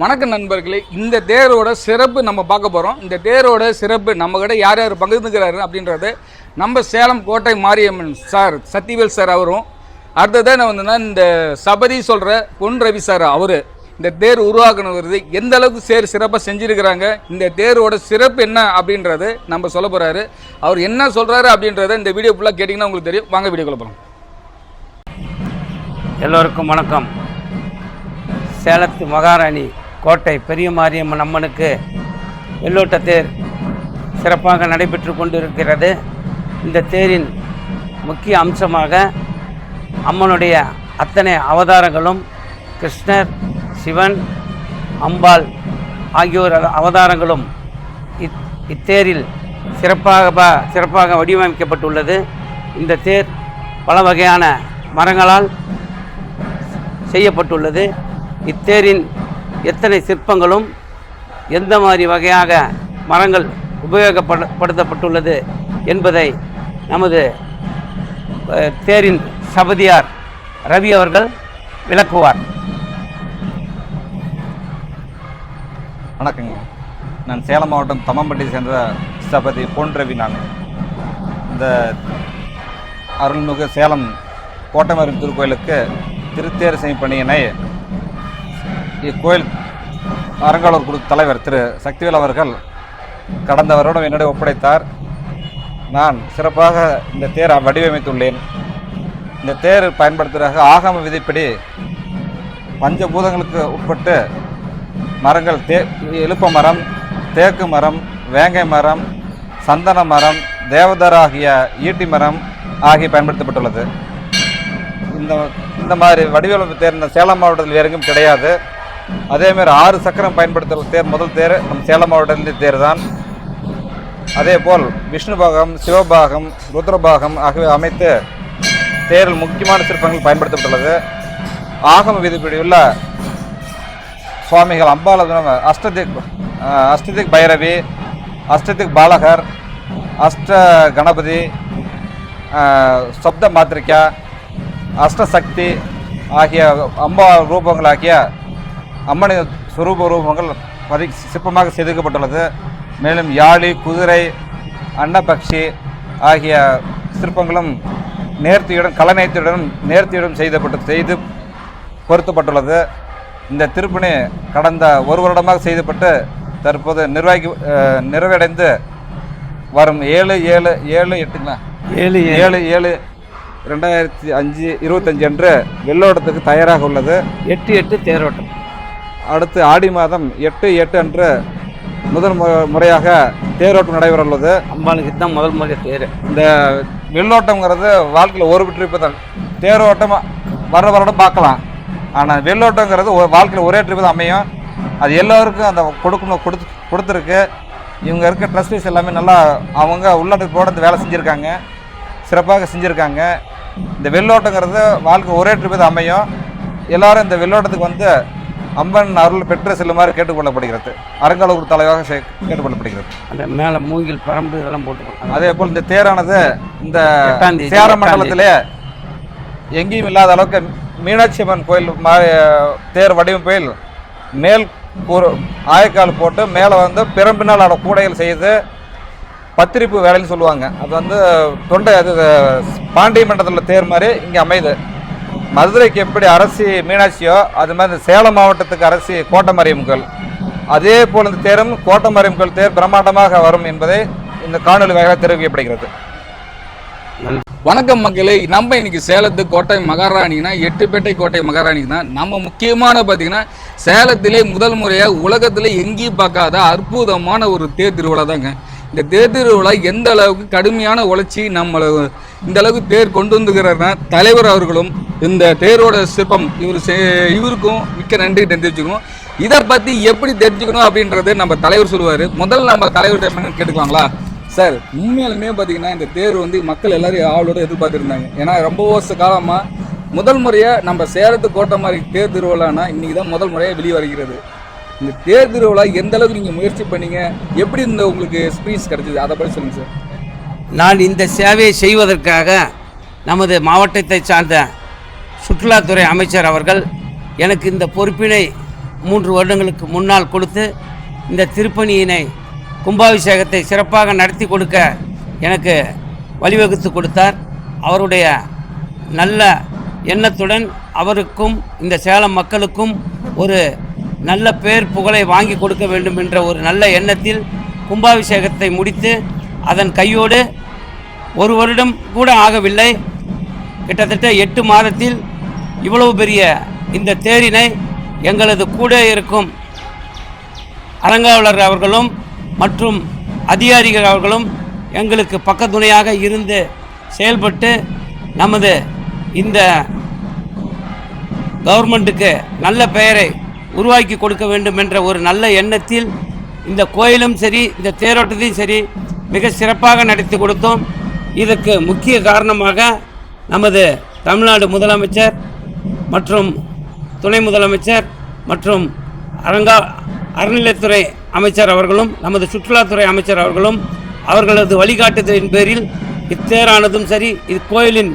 வணக்கம் நண்பர்களே இந்த தேரோட சிறப்பு நம்ம பார்க்க போகிறோம் இந்த தேரோட சிறப்பு நம்ம கிட்ட யார் யார் பகிர்ந்துக்கிறாரு அப்படின்றது நம்ம சேலம் கோட்டை மாரியம்மன் சார் சத்திவேல் சார் அவரும். அடுத்ததான் நான் வந்துன்னா இந்த சபதி சொல்கிற பொன் ரவி சார் அவர். இந்த தேர் உருவாக்குனது எந்த அளவுக்கு சேர் சிறப்பாக செஞ்சுருக்கிறாங்க இந்த தேரோட சிறப்பு என்ன அப்படின்றது நம்ம சொல்ல போகிறாரு அவர் என்ன சொல்கிறாரு அப்படின்றத இந்த வீடியோ ஃபுல்லாக கேட்டிங்கன்னா உங்களுக்கு தெரியும். வாங்க வீடியோக்குள்ள போகிறோம் எல்லோருக்கும் வணக்கம். சேலத்து மகாராணி கோட்டை பெரிய மாரியம்மன் அம்மனுக்கு வெள்ளோட்ட தேர் சிறப்பாக நடைபெற்று கொண்டிருக்கிறது. இந்த தேரின் முக்கிய அம்சமாக அம்மனுடைய அத்தனை அவதாரங்களும் கிருஷ்ணர் சிவன் அம்பாள் ஆகியோர் அவதாரங்களும் இத் இத்தேரில் சிறப்பாக ப- சிறப்பாக வடிவமைக்கப்பட்டுள்ளது. இந்த தேர் பல வகையான மரங்களால் செய்யப்பட்டுள்ளது. இத்தேரின் எத்தனை சிற்பங்களும் எந்த மாதிரி வகையாக மரங்கள் உபயோகப்படுத்தப்பட்டுள்ளது என்பதை நமது தேரின் சபதியார் ரவி அவர்கள் விளக்குவார். வணக்கங்க. நான் சேலம் மாவட்டம் தம்மம்பட்டியை சேர்ந்த சபதி பொன் ரவி நான். இந்த அருள்மிகு சேலம் கோட்டமரம் திருக்கோயிலுக்கு திருத்தேர் பணியினை இக்கோயில் அறங்காவலர் குழு தலைவர் திரு சக்திவேல் அவர்கள் கடந்த வருடம் என்னிடம் ஒப்படைத்தார். நான் சிறப்பாக இந்த தேரை வடிவமைத்துள்ளேன். இந்த தேர் பயன்படுத்துவதாக ஆகம விதிப்படி பஞ்சபூதங்களுக்கு உட்பட்டு மரங்கள் தே எழுப்ப மரம் தேக்கு மரம் வேங்கை மரம் சந்தன மரம் தேவதர் ஆகிய ஈட்டி மரம் ஆகிய பயன்படுத்தப்பட்டுள்ளது. இந்த இந்த மாதிரி வடிவமைப்பு தேர் இந்த சேலம் மாவட்டத்தில் வேறு எங்கும் கிடையாது. அதேமாரி ஆறு சக்கரம் பயன்படுத்துகிற தேர் முதல் தேர் நம் சேலம் மாவட்டத்திலிருந்து தேர் தான் அதேபோல் விஷ்ணு பாகம் சிவபாகம் ருத்ரபாகம் ஆகியவை அமைத்து தேரில் முக்கியமான சிற்பங்கள் பயன்படுத்தப்பட்டுள்ளது. ஆகம விதிப்படி உள்ள சுவாமிகள் அம்பாலதனம் அஷ்டதிக் அஷ்டதிக் பைரவி அஷ்டதிக் பாலகர் அஷ்ட கணபதி சப்த மாத்திரிக்கா அஷ்டசக்தி ஆகிய அம்பா ரூபங்களாகிய அம்மனின் சுரூப ரூபங்கள் பதி சிற்பமாக செதுக்கப்பட்டுள்ளது மேலும் யாழி குதிரை அன்னபக்ஷி ஆகிய சிற்பங்களும் நேர்த்தியுடன் கலநேர்த்தியுடன் நேர்த்தியுடன் செய்தப்பட்டு செய்து பொருத்தப்பட்டுள்ளது. இந்த திருப்பணி கடந்த ஒரு வருடமாக செய்யப்பட்டு தற்போது நிர்வாகி நிறைவடைந்து வரும் ஏழு ஏழு ஏழு எட்டுங்களா? ஏழு ஏழு. ஏழு ரெண்டாயிரத்தி அஞ்சு இருபத்தஞ்சு அன்று வெள்ளோட்டத்துக்கு தயாராக உள்ளது. எட்டு எட்டு தேரோட்டம். அடுத்து ஆடி மாதம் எட்டு எட்டு அன்று முதல் மு- முறையாக தேரோட்டம் நடைபெற உள்ளது அம்பாளுக்கு தான் முதல் முறை தேர். இந்த வெள்ளோட்டம்ங்கிறது வாழ்க்கையில் ஒரு ட்ரிப்பு தான். தேரோட்டம் வர வருடம் பார்க்கலாம். ஆனால் வெள்ளோட்டங்கிறது வாழ்க்கையில் ஒரே ட்ரிப்பு தான் அமையும். அது எல்லோருக்கும் அந்த கொடுக்கணும் கொடுத்து கொடுத்துருக்கு. இவங்க இருக்க ட்ரஸ்டீஸ் எல்லாமே நல்லா அவங்க உள்ளடக்கோட இந்த வேலை செஞ்சுருக்காங்க. சிறப்பாக செஞ்சுருக்காங்க. இந்த வெள்ளோட்டங்கிறது வாழ்க்கை ஒரே ட்ரிப்பு தான் அமையும். எல்லாரும் இந்த வெள்ளோட்டத்துக்கு வந்து அம்பன் அருள் பெற்று செல்லுமாறு கேட்டுக்கொள்ளப்படுகிறது. அறங்காலூர் தலைவாக கேட்டுக்கொள்ளப்படுகிறது. அந்த மேலே மூங்கில் பரம்பு இதெல்லாம் போட்டு அதே போல் இந்த தேரானது இந்த சேர மண்டலத்திலே எங்கேயும் இல்லாத அளவுக்கு மீனாட்சி அம்மன் கோயில் தேர் வடிவமைப்பில் மேல் கூறு ஆயக்கால் போட்டு மேலே வந்து பிரம்பினால் ஆட கூடைகள் செய்து பத்திரிப்பு வேலைன்னு சொல்லுவாங்க. அது வந்து தொண்டை அது பாண்டிய மண்டலத்தில் தேர் மாதிரி இங்கே அமையுது மதுரைக்கு எப்படி அரசி மீனாட்சியோ அது மாதிரி இந்த சேலம் மாவட்டத்துக்கு அரசி கோட்டமரியம்கள் அதே போல் இந்த தேரும் கோட்டமரியம்கள் தேர் பிரம்மாண்டமாக வரும் என்பதை இந்த காணொலி வாயிலாக தெரிவிக்கப்படுகிறது. வணக்கம் மக்களே நம்ம இன்னைக்கு சேலத்து கோட்டை மகாராணினா எட்டுப்பேட்டை கோட்டை மகாராணி தான் நம்ம முக்கியமான பார்த்தீங்கன்னா சேலத்திலே முதல் முறையாக உலகத்தில் எங்கேயும் பார்க்காத அற்புதமான ஒரு தேர் திருவிழா தாங்க இந்த தேர் திருவிழா எந்த அளவுக்கு கடுமையான உழைச்சி நம்மளை இந்த அளவுக்கு தேர் கொண்டு வந்துக்கிறாருன்னா தலைவர் அவர்களும் இந்த தேரோட சிற்பம் இவர் இவருக்கும் மிக்க நன்றி தெரிஞ்சுக்கணும் இதை பற்றி எப்படி தெரிஞ்சுக்கணும் அப்படின்றது நம்ம தலைவர் சொல்லுவார். முதல்ல நம்ம தலைவர் கேட்டுக்கலாங்களா? சார் உண்மையிலுமே பார்த்தீங்கன்னா இந்த தேர் வந்து மக்கள் எல்லாரும் ஆவலோட எதிர்பார்த்துருந்தாங்க. ஏன்னா ரொம்ப வருஷ காலமாக முதல் முறையாக நம்ம சேலத்து கோட்டை மாதிரி தேர் திருவிழானா இன்றைக்கி தான் முதல் முறையாக வெளியே வருகிறது இந்த தேர் திருவிழா எந்த அளவுக்கு நீங்கள் முயற்சி பண்ணீங்க? எப்படி இந்த உங்களுக்கு எக்ஸ்பீரியன்ஸ் கிடைச்சிது? அதை பற்றி சொல்லுங்கள் சார். நான் இந்த சேவையை செய்வதற்காக நமது மாவட்டத்தை சார்ந்த சுற்றுலாத்துறை அமைச்சர் அவர்கள் எனக்கு இந்த பொறுப்பினை மூன்று வருடங்களுக்கு முன்னால் கொடுத்து இந்த திருப்பணியினை கும்பாபிஷேகத்தை சிறப்பாக நடத்தி கொடுக்க எனக்கு வழிவகுத்து கொடுத்தார். அவருடைய நல்ல எண்ணத்துடன் அவருக்கும் இந்த சேலம் மக்களுக்கும் ஒரு நல்ல பேர் புகழை வாங்கி கொடுக்க வேண்டும் என்ற ஒரு நல்ல எண்ணத்தில் கும்பாபிஷேகத்தை முடித்து அதன் கையோடு ஒரு வருடம் கூட ஆகவில்லை. கிட்டத்தட்ட எட்டு மாதத்தில் இவ்வளவு பெரிய இந்த தேரினை எங்களது கூட இருக்கும் அறங்காவலர் அவர்களும் மற்றும் அதிகாரிகள் அவர்களும் எங்களுக்கு பக்கத்துணையாக இருந்து செயல்பட்டு நமது இந்த கவர்மெண்ட்டுக்கு நல்ல பெயரை உருவாக்கி கொடுக்க வேண்டும் என்ற ஒரு நல்ல எண்ணத்தில் இந்த கோயிலும் சரி இந்த தேரோட்டத்தையும் சரி மிக சிறப்பாக நடத்தி கொடுத்தோம். இதற்கு முக்கிய காரணமாக நமது தமிழ்நாடு முதலமைச்சர் மற்றும் துணை முதலமைச்சர் மற்றும் அரங்கா அறநிலைத்துறை அமைச்சர் அவர்களும் நமது சுற்றுலாத்துறை அமைச்சர் அவர்களும் அவர்களது வழிகாட்டுதலின் பேரில் இத்தேரானதும் சரி இக்கோயிலின்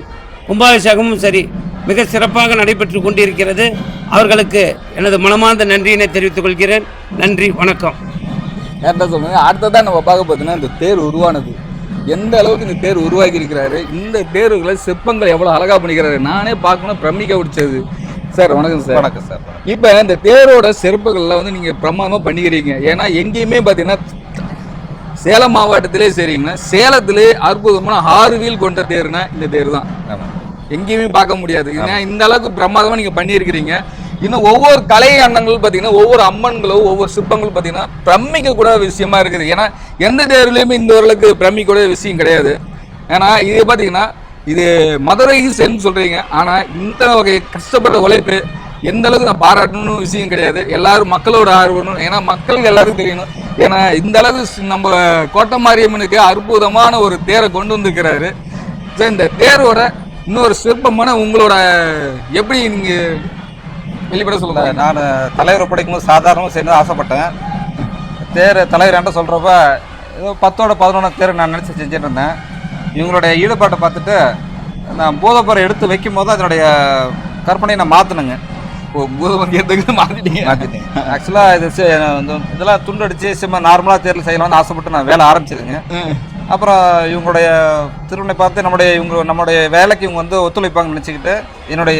கும்பாபிஷேகமும் சரி மிக சிறப்பாக நடைபெற்று கொண்டிருக்கிறது. அவர்களுக்கு எனது மனமார்ந்த நன்றியினை தெரிவித்துக் கொள்கிறேன். நன்றி வணக்கம். கரெக்டாக சொல்லுங்க அடுத்ததான் நம்ம பார்க்க பார்த்தீங்கன்னா இந்த தேர் உருவானது. எந்த அளவுக்கு இந்த தேர் உருவாக்கி இருக்கிறாரு இந்த தேர்வுகளை சிற்பங்கள் எவ்வளோ அழகா பண்ணிக்கிறாரு நானே பார்க்கணும் பிரமிக்க பிடிச்சது. சார் வணக்கம் சார். வணக்கம் சார். இப்போ இந்த தேரோட சிறப்புகளில் வந்து நீங்கள் பிரமாதமாக பண்ணிக்கிறீங்க. ஏன்னா எங்கேயுமே பார்த்தீங்கன்னா சேலம் மாவட்டத்திலே சரிங்கண்ணா சேலத்திலே அற்புதமான ஆறு வீல் கொண்ட தேர்னா இந்த தேர் தான். ஆமாம் எங்கேயுமே பார்க்க முடியாது. ஏன்னா இந்த அளவுக்கு பிரமாதமாக நீங்கள் பண்ணியிருக்கிறீங்க? இன்னும் ஒவ்வொரு கலை அண்ணங்களும் பார்த்தீங்கன்னா ஒவ்வொரு அம்மன்களும் ஒவ்வொரு சிற்பங்களும் பார்த்தீங்கன்னா பிரமிக்க கூட விஷயமா இருக்குது. ஏன்னா எந்த தேர்வுலையுமே இந்த ஓரளவுக்கு பிரமிக்க கூட விஷயம் கிடையாது. ஏன்னா இது பார்த்தீங்கன்னா இது மதுரை சென்னு சொல்கிறீங்க ஆனால் இந்த வகை கஷ்டப்பட்ட உழைப்பு எந்த அளவுக்கு நான் பாராட்டணும்னு விஷயம் கிடையாது. எல்லாரும் மக்களோட ஆர்வம் ஏன்னா மக்களுக்கு எல்லாருக்கும் தெரியணும். ஏன்னா இந்த அளவுக்கு நம்ம கோட்டை மாரியம்மனுக்கு அற்புதமான ஒரு தேரை கொண்டு வந்திருக்கிறாரு. இந்த தேரோட இன்னொரு சிற்பமான உங்களோட எப்படி நீங்க வெளிப்பட சொல்லுங்க? நான் தலைவர் படிக்கும்போது சாதாரணமாக செய்யணும் ஆசைப்பட்டேன். தேர் தலைவர் என்கிட்ட சொல்கிறப்ப ஏதோ பத்தோட பதினொன்று தேர் நான் நினச்சி செஞ்சுட்டு இருந்தேன். இவங்களுடைய ஈடுபாட்டை பார்த்துட்டு நான் பூதப்பரை எடுத்து வைக்கும் போது அதனுடைய கற்பனையை நான் மாற்றினேங்க ஓ பூதமந்தியத்துக்கு மாத்திட்டீங்க. மாற்றிட்டேன் ஆக்சுவலாக இது இதெல்லாம் துண்டு அடித்து சும்மா நார்மலாக தேர்தல் செய்யலாம்னு ஆசைப்பட்டு நான் வேலை ஆரம்பிச்சிருங்க. அப்புறம் இவங்களுடைய திருமணை பார்த்து நம்முடைய இவங்க நம்முடைய வேலைக்கு இவங்க வந்து ஒத்துழைப்பாங்கன்னு நினச்சிக்கிட்டு என்னுடைய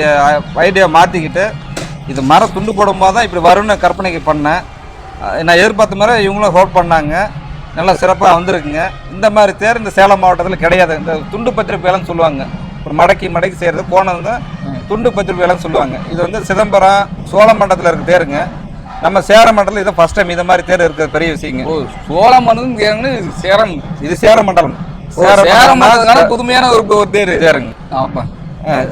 ஐடியா மாற்றிக்கிட்டு இது மரம் துண்டு போடும்போது தான் இப்படி வரும்னு கற்பனைக்கு பண்ணேன். நான் எதிர்பார்த்த மாதிரி இவங்களும் ஹோல்ட் பண்ணாங்க. நல்லா சிறப்பாக வந்திருக்குங்க. இந்த மாதிரி தேர் இந்த சேலம் மாவட்டத்தில் கிடையாது. இந்த துண்டு பத்திரிப்பு வேலைன்னு சொல்லுவாங்க. ஒரு மடக்கி மடக்கி செய்கிறது போனது தான் துண்டு பத்திரிப்பு வேலைன்னு சொல்லுவாங்க. இது வந்து சிதம்பரம் சோழமண்டலத்தில் இருக்க தேருங்க. நம்ம சேலம் மண்டலத்தில் இது ஃபர்ஸ்ட் டைம் இந்த மாதிரி தேர் இருக்கிறது பெரிய விஷயங்க. ஓ சோளம் வந்து சேரம். இது சேர மண்டலம். சேரம் மண்டலத்துக்கான புதுமையான ஒரு தேர். தேருங்க. ஆமா.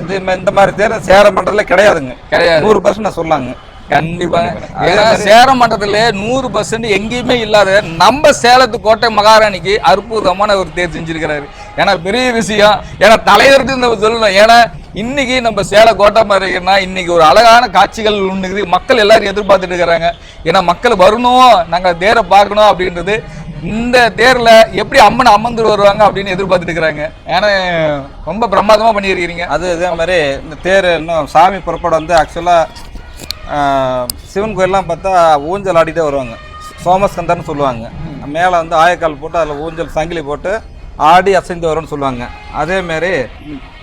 இது இந்த மாதிரி தேர் சேர மண்டலத்தில் கிடையாதுங்க. கிடையாது. நூறு பர்சன்ட் சொல்லாங்க. கண்டிப்பா. ஏன்னா சேரம் மண்டலத்துல நூறு பர்சன்ட் எங்கேயுமே இல்லாத நம்ம சேலத்து கோட்டை மகாராணிக்கு அற்புதமான ஒரு தேர் செஞ்சிருக்கிறாரு. ஏன்னா பெரிய விஷயம். ஏன்னா தலைவருக்கு நம்ம சொல்லணும். ஏன்னா இன்னைக்கு நம்ம சேல கோட்டை மாதிரினா இன்னைக்கு ஒரு அழகான காட்சிகள் ஒன்று மக்கள் எல்லாரும் எதிர்பார்த்துட்டு இருக்கிறாங்க ஏன்னா மக்கள் வரணும் நாங்க தேரை பார்க்கணும் அப்படின்றது இந்த தேர்ல எப்படி அம்மன் அமர்ந்து வருவாங்க அப்படின்னு எதிர்பார்த்துட்டு இருக்கிறாங்க ஏன்னா ரொம்ப பிரமாதமா பண்ணியிருக்கிறீங்க. அது இதே மாதிரி இந்த தேர் இன்னும் சாமி புறப்பட வந்து ஆக்சுவலாக சிவன் கோயிலெலாம் பார்த்தா ஊஞ்சல் ஆடிட்டே வருவாங்க. சோமஸ்கந்தர்னு சொல்லுவாங்க. மேலே வந்து ஆயக்கால் போட்டு அதில் ஊஞ்சல் சங்கிலி போட்டு ஆடி அசைந்து வரும்னு சொல்லுவாங்க. அதேமாரி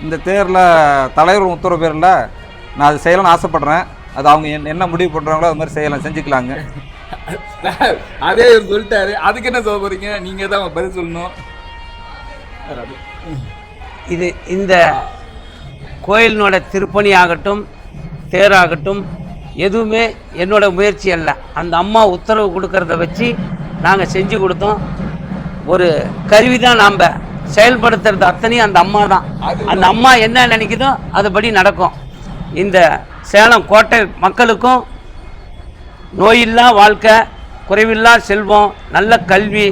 இந்த தேரில் தலைவர் உத்தரவு பேரில் நான் அது செய்யலாம்னு ஆசைப்பட்றேன். அது அவங்க என்ன- முடிவு பண்ணுறாங்களோ அது மாதிரி செய்யலாம் செஞ்சுக்கலாங்க. அதே இவர் சொல்லிட்டாரு. அதுக்கு என்ன சொல்ல போறீங்க? நீங்க தான் பதில் சொல்லணும். இது இந்த கோயிலினோட திருப்பணி ஆகட்டும் தேராகட்டும் எதுவுமே என்னோட முயற்சி அல்ல. அந்த அம்மா உத்தரவு கொடுக்கறத வச்சு நாங்கள் செஞ்சு கொடுத்தோம். ஒரு கருவி தான் நாம். செயல்படுத்துறது அத்தனையும் அந்த அம்மா தான் அந்த அம்மா என்ன நினைக்குதோ அதுபடி நடக்கும். இந்த சேலம் கோட்டை மக்களுக்கும் நோயில்லா வாழ்க்கை குறைவில்லா செல்வம் நல்ல கல்வி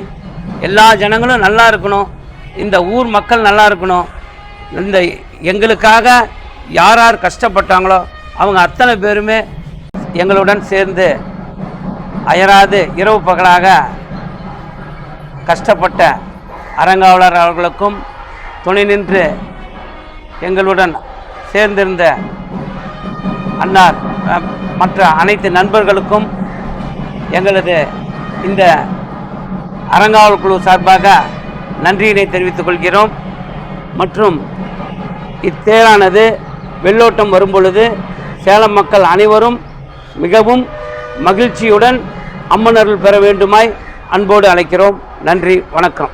எல்லா ஜனங்களும் நல்லா இருக்கணும். இந்த ஊர் மக்கள் நல்லா இருக்கணும். இந்த எங்களுக்காக யார் யார் கஷ்டப்பட்டாங்களோ அவங்க அத்தனை பேருமே எங்களுடன் சேர்ந்து அயராது இரவு பகலாக கஷ்டப்பட்ட அறங்காவலர் அவர்களுக்கும் துணை நின்று எங்களுடன் சேர்ந்திருந்த அன்னார் மற்ற அனைத்து நண்பர்களுக்கும் எங்களது இந்த அறங்காவல் குழு சார்பாக நன்றியினை தெரிவித்துக் கொள்கிறோம். மற்றும் இத்தேரானது வெள்ளோட்டம் வரும்பொழுது சேலம் மக்கள் அனைவரும் மிகவும் மகிழ்ச்சியுடன் அம்மனர்கள் பெற வேண்டுமாய் அன்போடு அழைக்கிறோம். நன்றி வணக்கம்.